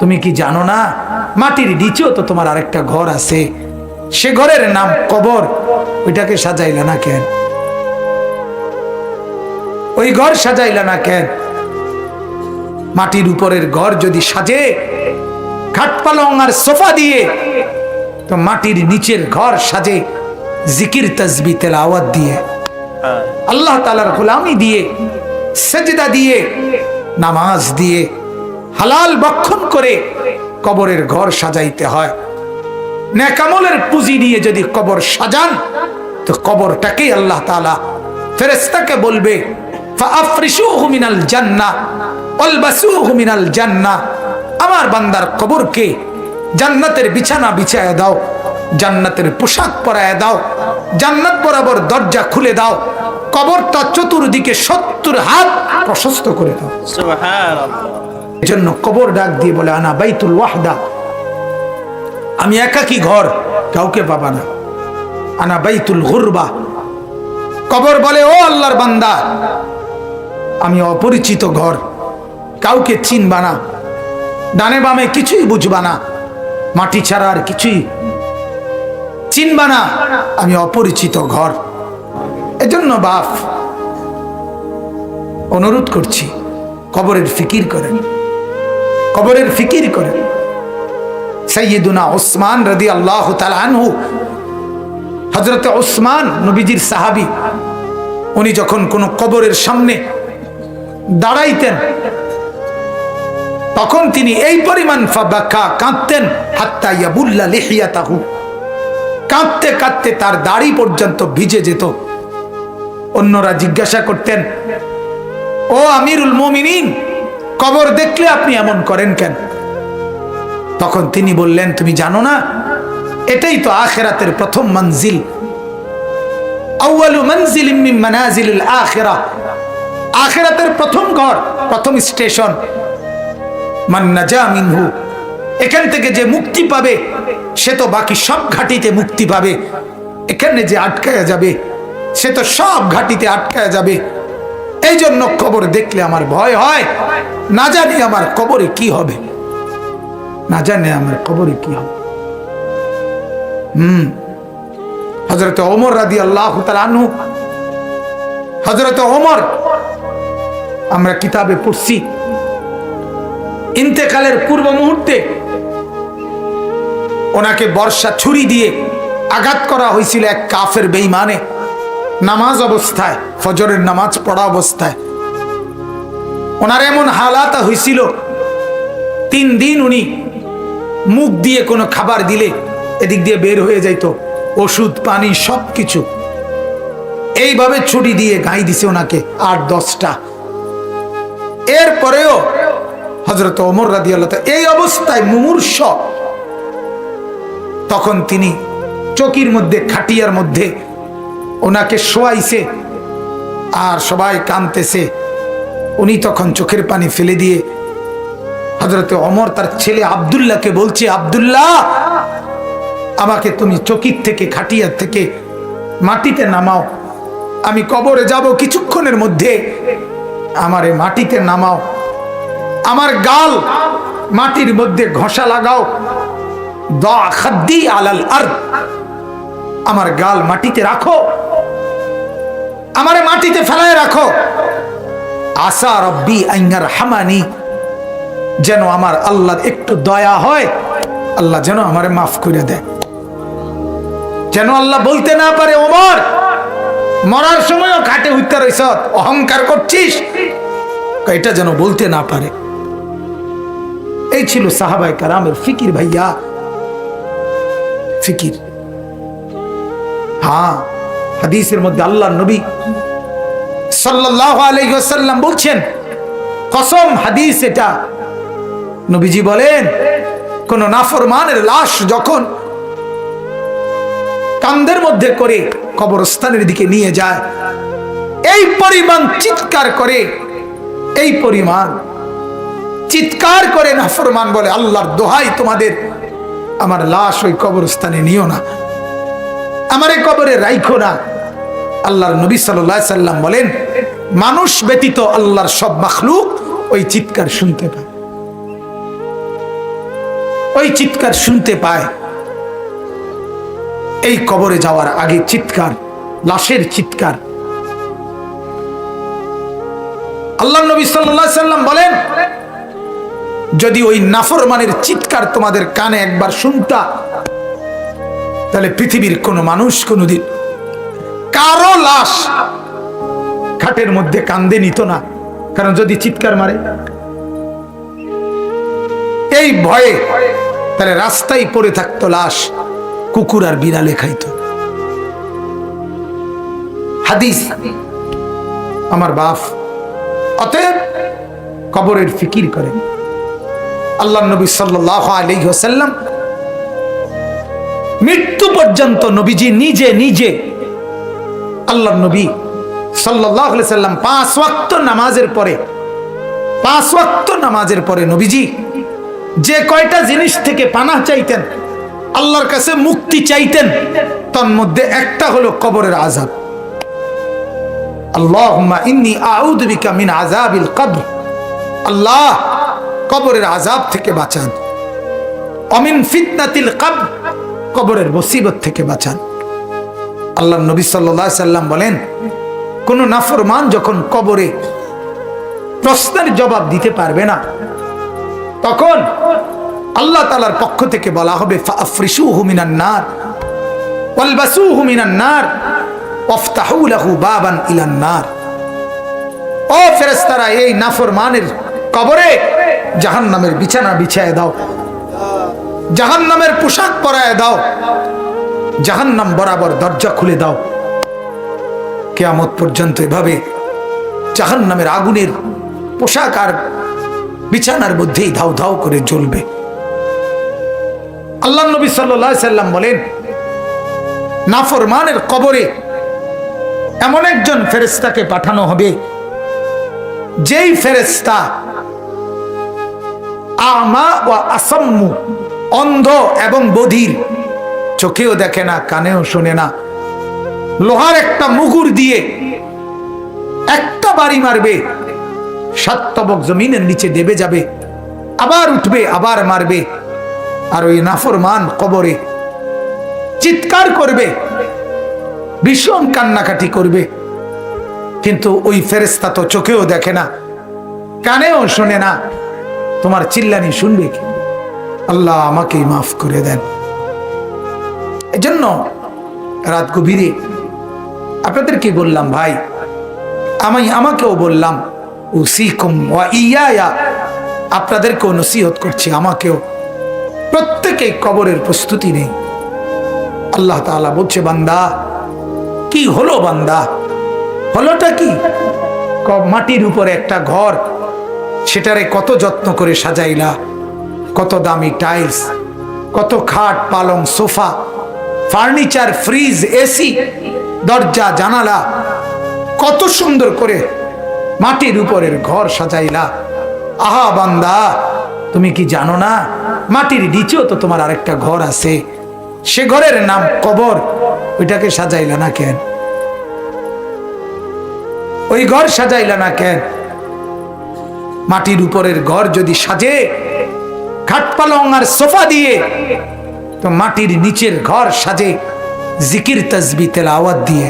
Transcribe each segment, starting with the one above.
তুমি কি জানো না? মাটির নিচেও তো তোমার আরেকটা ঘর আছে। সে ঘরের নাম কবর। ওইটাকে সাজাইলা না কেন? ওই ঘর সাজাইলা না কেন? মাটির উপরের ঘর যদি সাজে খাট পালং আর সোফা দিয়ে তো মাটির নিচের ঘর সাজে জিকির তসবি তেলাওয়াত দিয়ে। আল্লাহ তালার গোলামি দিয়ে সেজদা দিয়ে নামাজ দিয়ে হালাল বক্ষণ করে কবরের ঘর সাজাইতে হয়। ন্যাকামলের পুঁজি নিয়ে যদি কবর সাজান, তো কবরটাকেই আল্লাহ তালা ফেরেস্তাকে বলবে আমার বান্দার কবরকে জান্নাতের বিছানা বিছায় দাও, জান্নাতের পোশাক পরায় দাও, জান্নাত বরাবর দরজা খুলে দাও, কবরটা চতুর্দিকে সত্তর হাত প্রশস্ত করে দাও। এজন্য কবর ডাক দিয়ে বলে, আনা বাইতুল ওয়াহদা। আমি একাকি ঘর? কাউকে পাবা না। আনা বাইতুল গুরবা। কবর বলে, ও আল্লাহর বান্দা, আমি অপরিচিত ঘর। কাউকে চিনবা না। ডানে বামে কিছুই বুঝবা না। মাটি ছাড়া আর কিছুই চিনবা না। আমি অপরিচিত ঘর। এজন্য বাপ অনুরোধ করছি, কবরের ফিকির করেন। কবরের ফিকির করেন সৈয়দুনা ওসমান রদি আল্লাহ আনহু হজরত ওসমান নবীজির সাহাবি, উনি যখন কোন কবরের সামনে দাঁড়াইতেন, তখন তিনি এই পরিমাণ ফাবাকা কাঁদতেন, হাত্তা লিহিয়া তাহু কাঁদতে কাঁদতে তার দাড়ি পর্যন্ত ভিজে যেত। অন্যরা জিজ্ঞাসা করতেন, ও আমিরুল মোমিনিন কবর দেখলে আপনি এমন করেন কেন? তখন তিনি বললেন, তুমি জানো না, এটাই তো আখেরাতের প্রথম মঞ্জিল। আউয়ালু মঞ্জিল মিন মানাজিলিল আখিরা। আখেরাতের প্রথম ঘর, প্রথম স্টেশন। মান নাজা মিনহু, এখান থেকে যে মুক্তি পাবে, সে তো বাকি সব ঘাটিতে মুক্তি পাবে। এখানে যে আটকায়া যাবে, সে তো সব ঘাটিতে আটকায়া যাবে। এই জন্য কবর দেখলে আমার ভয় হয়। না জানি আমার কবরে কি হবে। না জানি আমার কবরে কি হবে। হুম। হজরত ওমর রাদি আল্লাহ আনহু। হজরত ওমর, আমরা কিতাবে পড়ছি। ইন্তেকালের পূর্ব মুহূর্তে ওনাকে বর্ষা ছুরি দিয়ে আঘাত করা হয়েছিল এক কাফের বেইমানে নামাজ অবস্থায়, ফজরের নামাজ পড়া অবস্থায়। ওনার এমন হালাত হয়েছিল তিন দিন উনি মুখ দিয়ে কোনো খাবার দিলে এদিক দিয়ে বের হয়ে যাইত, ওষুধ, পানি সব কিছু এইভাবে ছুটি দিয়ে গাই দিছে ওনাকে আট, দশটা। এরপরেও হজরত ওমর রাদি আল্লাহ এই অবস্থায় মুমূর্ষ। তখন তিনি চকির মধ্যে, খাটিয়ার মধ্যে ওনাকে শোয়াইছে আর সবাই কানতেছে। উনি তখন চোখের পানি ফেলে দিয়ে হজরত অমর তার ছেলে আবদুল্লাহকে বলছে, আবদুল্লাহ, আমাকে তুমি চকির থেকে, খাটিয়ার থেকে মাটিতে নামাও। আমি কবরে যাব কিছুক্ষণের মধ্যে। আমারে মাটিতে নামাও। আমার গাল মাটির মধ্যে ঘষা লাগাও। দা খাদ্দি আলাল আর আমার গাল মাটিতে রাখো। আমারে মাটিতে ফেলায় রাখো। আসা রব্বি আইঙ্গার হামানি, যেন আমার আল্লাহ একটু দয়া হয়, আল্লাহ যেন আমারে মাফ করে দেয়। যেন আল্লাহ বলতে না পারে, ওমর, মরার সময়ও খাটে হইতে রইস অহংকার করছিস। এটা যেন বলতে না পারে। এই ছিল সাহাবাই কারামের ফিকির ভাইয়া। ফিকির। হ্যাঁ হাদিসের মধ্যে আল্লাহ নবী আলাইহি বলছেন, কসম হাদিস এটা। নবীজি বলেন, কোন নাফরমানের লাশ যখন কান্দের মধ্যে করে কবরস্থানের দিকে নিয়ে যায়, এই পরিমাণ চিৎকার করে, এই পরিমাণ চিৎকার করে নাফরমান বলে, আল্লাহর দোহাই তোমাদের, আমার লাশ ওই কবরস্থানে নিও না। আমার কবরে রাইখো না। আল্লাহর নবী সাল্লাহ সাল্লাম বলেন, মানুষ ব্যতীত আল্লাহর সব মাখলুক ওই চিৎকার শুনতে পায়। ওই চিৎকার শুনতে পায়। এই কবরে যাওয়ার আগে চিৎকার, লাশের চিৎকার। আল্লাহ নবী আলাইহি সাল্লাম বলেন, যদি ওই নাফরমানের চিৎকার তোমাদের কানে একবার শুনতা তাহলে পৃথিবীর কোনো মানুষ কোনোদিন কারও লাশ খাটের মধ্যে কান্দে নিত না। কারণ যদি চিৎকার মারে, এই ভয়ে তাহলে রাস্তায় পড়ে থাকতো লাশ, কুকুর আর বিড়ালে খাইতো। হাদিস, আমার বাপ অতএব কবরের ফিকির করেন। আল্লাহ নবী সাল্লাহ আলী হোসাল্লাম মৃত্যু পর্যন্ত নবীজি নিজে নিজে আল্লাহ নবী সাল্লাহ সাল্লাম পাঁচ ওয়াক্ত নামাজের পরে, পাঁচ ওয়াক্ত নামাজের পরে নবীজি যে কয়টা জিনিস থেকে পানা চাইতেন, আল্লাহর কাছে মুক্তি চাইতেন, তার মধ্যে একটা হলো কবরের আজাব কবর। আল্লাহ কবরের আজাব থেকে বাঁচান। অমিন ফিতনাতিল কবর। কবরের মুসিবত থেকে বাঁচান। আল্লাহ নবী আলাইহি সাল্লাম বলেন, কোন নাফরমান যখন কবরে প্রশ্নের জবাব দিতে পারবে না, তখন আল্লাহ তালার পক্ষ থেকে বলা হবে ফাফরিসুহু মিনান নার এই নাফরমানের কবরে জাহান্নামের বিছানা বিছায় দাও। জাহান্নামের পোশাক পরায় দাও। জাহান্নাম বরাবর দরজা খুলে দাও। কেয়ামত পর্যন্ত এভাবে জাহান্নামের আগুনের পোশাক আর বিছানার মধ্যেই ধাও ধাও করে জ্বলবে। আল্লাহ নবী সাল্লাম বলেন, নাফরমানের কবরে এমন একজন ফেরেস্তাকে পাঠানো হবে, যেই ফেরেস্তা আমা ও আসাম্মু অন্ধ এবং বধির। চোখেও দেখে না, কানেও শোনে না। লোহার একটা মুগুর দিয়ে একটা বাড়ি মারবে। সাতবক জমিনের নিচে দেবে যাবে। আবার উঠবে, আবার মারবে। আর ওই নাফরমান কবরে চিৎকার করবে, ভীষণ কান্নাকাটি করবে। কিন্তু ওই ফেরেস্তা তো চোখেও দেখে না, কানেও শোনে না। তোমার চিল্লানি শুনবে কি? আল্লাহ আমাকেই মাফ করে দেন। এজন্য রাত গভীরে আপনাদেরকে বললাম, ভাই, আমি আমাকেও বললাম, উসিকুম ওয়া ইয়ায়া। আপনাদেরকেও নসিহত করছি, আমাকেও। প্রত্যেকে কবরের প্রস্তুতি নেই। আল্লাহ তাআলা বলছে, বান্দা, কি হলো বান্দা? হলোটা কি? মাটির উপরে একটা ঘর, সেটারে কত যত্ন করে সাজাইলা? কত দামি টাইলস কত খাট, পালং, সোফা ফার্নিচার ফ্রিজ এসি দরজা, জানালা, কত সুন্দর করে মাটির উপরের ঘর সাজাইলা। আহা বান্দা, তুমি কি জানো না? মাটির নিচেও তো তোমার আরেকটা ঘর আছে। সে ঘরের নাম কবর, ওইটাকে সাজাইলা না কেন? ওই ঘর সাজাইলা না কেন? মাটির উপরের ঘর যদি সাজে খাট পালং আর সোফা দিয়ে তো মাটির নিচের ঘর সাজে জিকির তসবি তেলাওয়াত দিয়ে।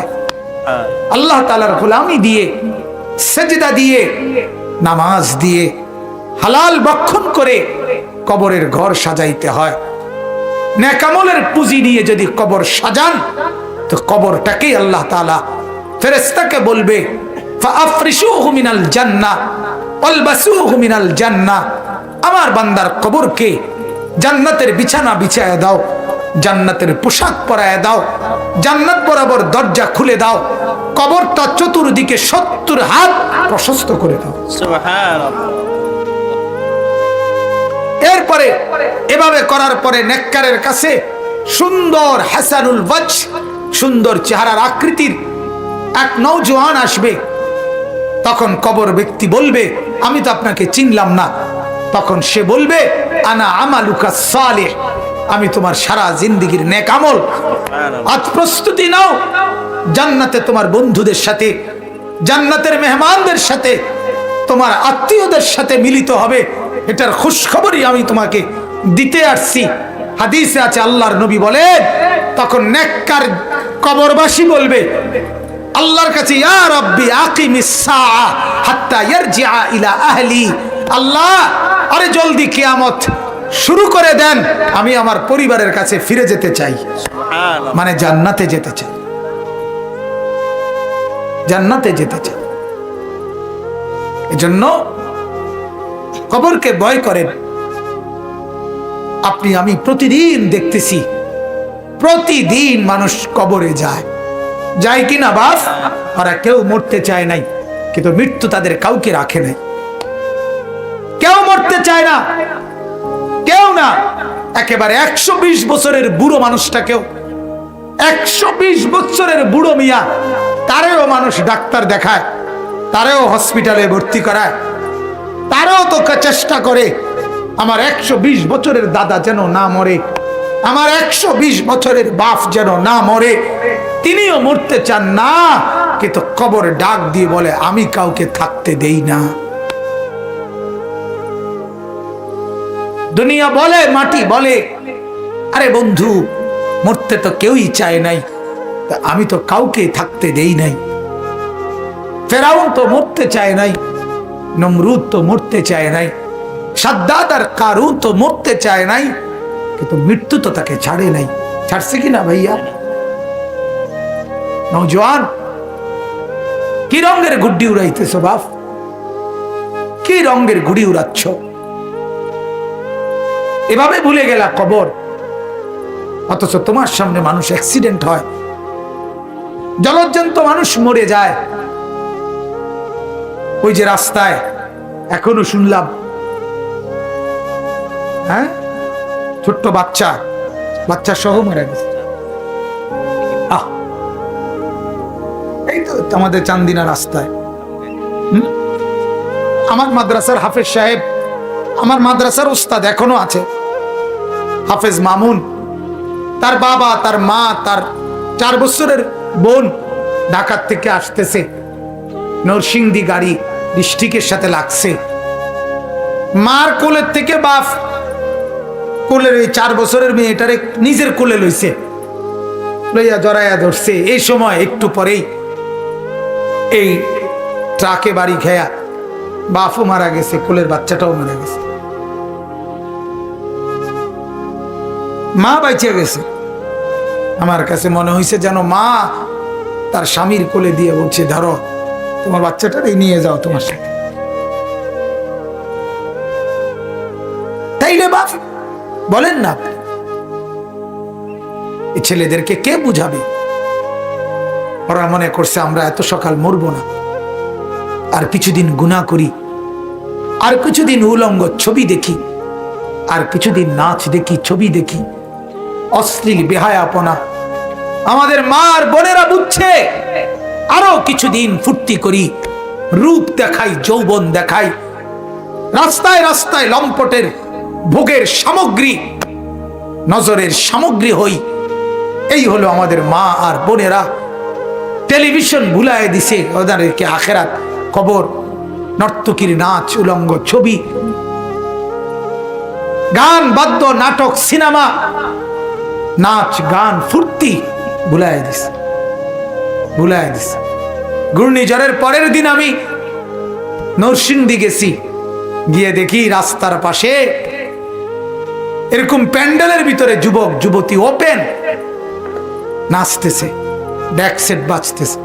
আল্লাহ তালার গোলামি দিয়ে, সেজদা দিয়ে, নামাজ দিয়ে, হালাল বক্ষণ করে কবরের ঘর সাজাইতে হয়। নেকামলের পুঁজি নিয়ে যদি কবর সাজান, তো কবরটাকেই আল্লাহ তালা ফেরেস্তাকে বলবে, ফাআফরিশুহু মিনাল আমার বান্দার কবরকে জান্নাতের বিছানা বিছায় দাও জান্নাতের পোশাক পরায় দাও জান্নাত বরাবর দরজা খুলে দাও কবরটা চতুর্দিকে সত্তর হাত প্রশস্ত করে দাও। এরপরে এভাবে করার পরে নেককারের কাছে সুন্দর হাসানুল ওয়াজ সুন্দর চেহারার আকৃতির এক নৌজওয়ান আসবে। তখন কবর ব্যক্তি বলবে আমি তো আপনাকে চিনলাম না। তখন সে বলবে, আনা আমালুকা সালেহ, আমি তোমার সারা জিন্দিগির নেক আমল আজ প্রস্তুতি নাও, জান্নাতে তোমার বন্ধুদের সাথে, জান্নাতের মেহমানদের সাথে, তোমার আত্মীয়দের সাথে মিলিত হবে। এটার খুশখবরই আমি তোমাকে দিতে আসছি। হাদিসে আছে, আল্লাহর নবী বলেন, তখন নেককার কবরবাসী বলবে, আল্লাহর কাছে, ইয়া রব্বি, আকিমিস সাআ হাত্তা ইয়ারজিআ ইলা আহলি আল্লাহ আরে জলদি কিয়ামত শুরু করে দেন। আমি আমার পরিবারের কাছে ফিরে যেতে চাই। মানে জান্নাতে যেতে চাই। জান্নাতে যেতে চাই। এজন্য কবরকে ভয় করেন। আপনি আমি প্রতিদিন দেখতেছি প্রতিদিন মানুষ কবরে যায়। যায় কি না বাস? ওরা কেউ মরতে চায় নাই কিন্তু মৃত্যু তাদের কাউকে রাখে নাই। কেউ চায় না। কেউ না। একেবারে একশো বিশ বছরের বুড়ো মানুষটাকেও। একশো বিশ বছরের বুড়ো মিয়া, তারেও মানুষ ডাক্তার দেখায়, তারেও হসপিটালে ভর্তি করায়, তারাও তো চেষ্টা করে। আমার একশো বিশ বছরের দাদা যেন না মরে, আমার একশো বিশ বছরের বাপ যেন না মরে, তিনিও মরতে চান না, কিন্তু কবর ডাক দিয়ে বলে, আমি কাউকে থাকতে দেই না। দুনিয়া বলে, মাটি বলে। আরে বন্ধু, মরতে তো কেউই চায় নাই। আমি তো কাউকে থাকতে দেই নাই। ফেরাউন তো মরতে চায় নাই, নমরুদ তো মরতে চায় নাই সাদ্দাদ আর কারুন তো মরতে চায় নাই, কিন্তু মৃত্যু তো তাকে ছাড়ে নাই। ছাড়ছে কি না ভাইয়া? নৌজওয়ান কি রঙের গুড্ডি উড়াইতেছ বাপ? কি রঙের গুড়ি উড়াচ্ছ? এভাবে ভুলে গেলা কবর। অথচ তোমার সামনে মানুষ অ্যাক্সিডেন্ট হয়। জলজ্জন্ত মানুষ মরে যায়। ওই যে রাস্তায়, এখনও শুনলাম। হ্যাঁ? ছোট্ট বাচ্চা বাচ্চা সহ মারা গেছে। এই তো আমাদের চান্দিনা রাস্তায়? আমার মাদ্রাসার হাফেজ সাহেব, আমার মাদ্রাসার উস্তাদ এখনও আছে। হাফেজ মামুন, তার বাবা, তার মা, তার চার বছরের বোন ঢাকার থেকে আসতেছে। নরসিংদী গাড়ি ডিস্ট্রিক্টের সাথে লাগছে। মার কোলের থেকে বাপ কোলের ওই চার বছরের মেয়েটারে নিজের কোলে লইছে। লইয়া জড়াইয়া ধরছে। এই সময় একটু পরেই এই ট্রাকে বাড়ি খেয়া বাপও মারা গেছে, কোলের বাচ্চাটাও মারা গেছে। মা বাইচে গেছে। আমার কাছে মনে হয়েছে যেন মা তার স্বামীর কোলে দিয়ে বলছে, ধরো, তোমার বাচ্চাটারে নিয়ে যাও তোমার সাথে। তাই রে বাপ, বলেন না এই ছেলেদেরকে কে বুঝাবে? ওরা মনে করছে আমরা এত সকাল মরবো না। আর কিছুদিন গুণা করি, আর কিছুদিন উলঙ্গ ছবি দেখি, আর কিছুদিন নাচ দেখি, ছবি দেখি। অশ্লীল বেহায়াপনা। আমাদের মা আর বোনেরা বুঝছে, আরও কিছুদিন ফুর্তি করি, রূপ দেখাই, যৌবন দেখাই, রাস্তায় রাস্তায় লম্পটের ভোগের সামগ্রী, নজরের সামগ্রী হই। এই হলো আমাদের মা আর বোনেরা। টেলিভিশন ভুলায় দিছে, ওদেরকে আখেরাত কবর নর্তকীর নাচ, উলঙ্গ ছবি। গান, বাদ্য, নাটক, সিনেমা নাচ, গান, ফুর্তি ভুলায় দিছে ভুলায় দিছে ঘূর্ণিঝড়ের পরের দিন আমি নরসিংদী গেছি। গিয়ে দেখি রাস্তার পাশে এরকম প্যান্ডেলের ভিতরে যুবক, যুবতী ওপেন। নাচতেছে, ব্যাক সেট বাজতেছে।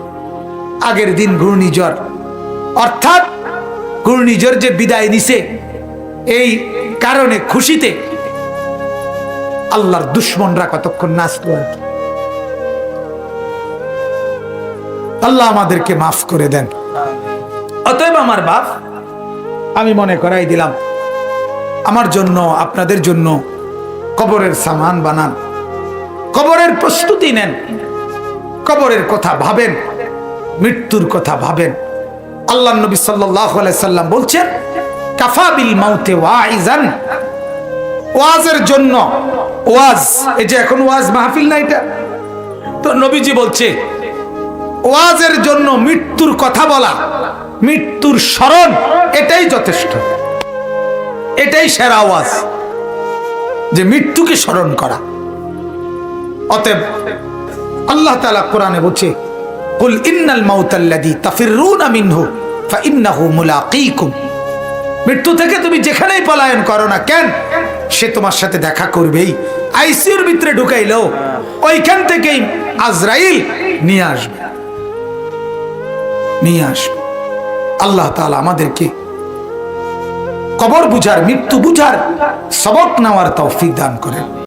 আগের দিন ঘূর্ণিঝড়। অর্থাৎ ঘূর্ণিঝড় যে বিদায় নিছে, এই কারণে খুশিতে আল্লাহর দুশ্মনরা কতক্ষণ নাচলো? আর কি। আল্লাহ আমাদেরকে মাফ করে দেন। অতএব আমার বাপ, আমি মনে করাই দিলাম, আমার জন্য, আপনাদের জন্য কবরের সামান বানান, কবরের প্রস্তুতি নেন, কবরের কথা ভাবেন, মৃত্যুর কথা ভাবেন। আল্লাহ নবী সাল্লাম বলছেন কাফাবিল মাউতে ওয়াইজান ওয়াজের জন্য ওয়াজ, এই যে এখন ওয়াজ, মাহফিল না এটা? তো নবীজি বলছে, ওয়াজের জন্য মৃত্যুর কথা বলা, মৃত্যুর স্মরণ, এটাই যথেষ্ট। এটাই সেরা ওয়াজ, যে মৃত্যুকে স্মরণ করা। অতএব আল্লাহ তাআলা কোরআনে বলছে, কুল ইন্নাল মাউতাল্লাযী তাফিররুনা মিনহু, ফাইন্নাহু মুলাকীকুম। মৃত্যু থেকে তুমি যেখানেই পলায়ন করো না কেন, সে তোমার সাথে দেখা করবেই। আইসিউর ভিতরে ঢুকাইলো ওইখান থেকেই আজরাইল নিয়ে আসবে। নিয়ে আসবে। আল্লাহ তালা আমাদেরকে কবর বুঝার, মৃত্যু বুঝার, সবক নেওয়ার তৌফিক দান করেন।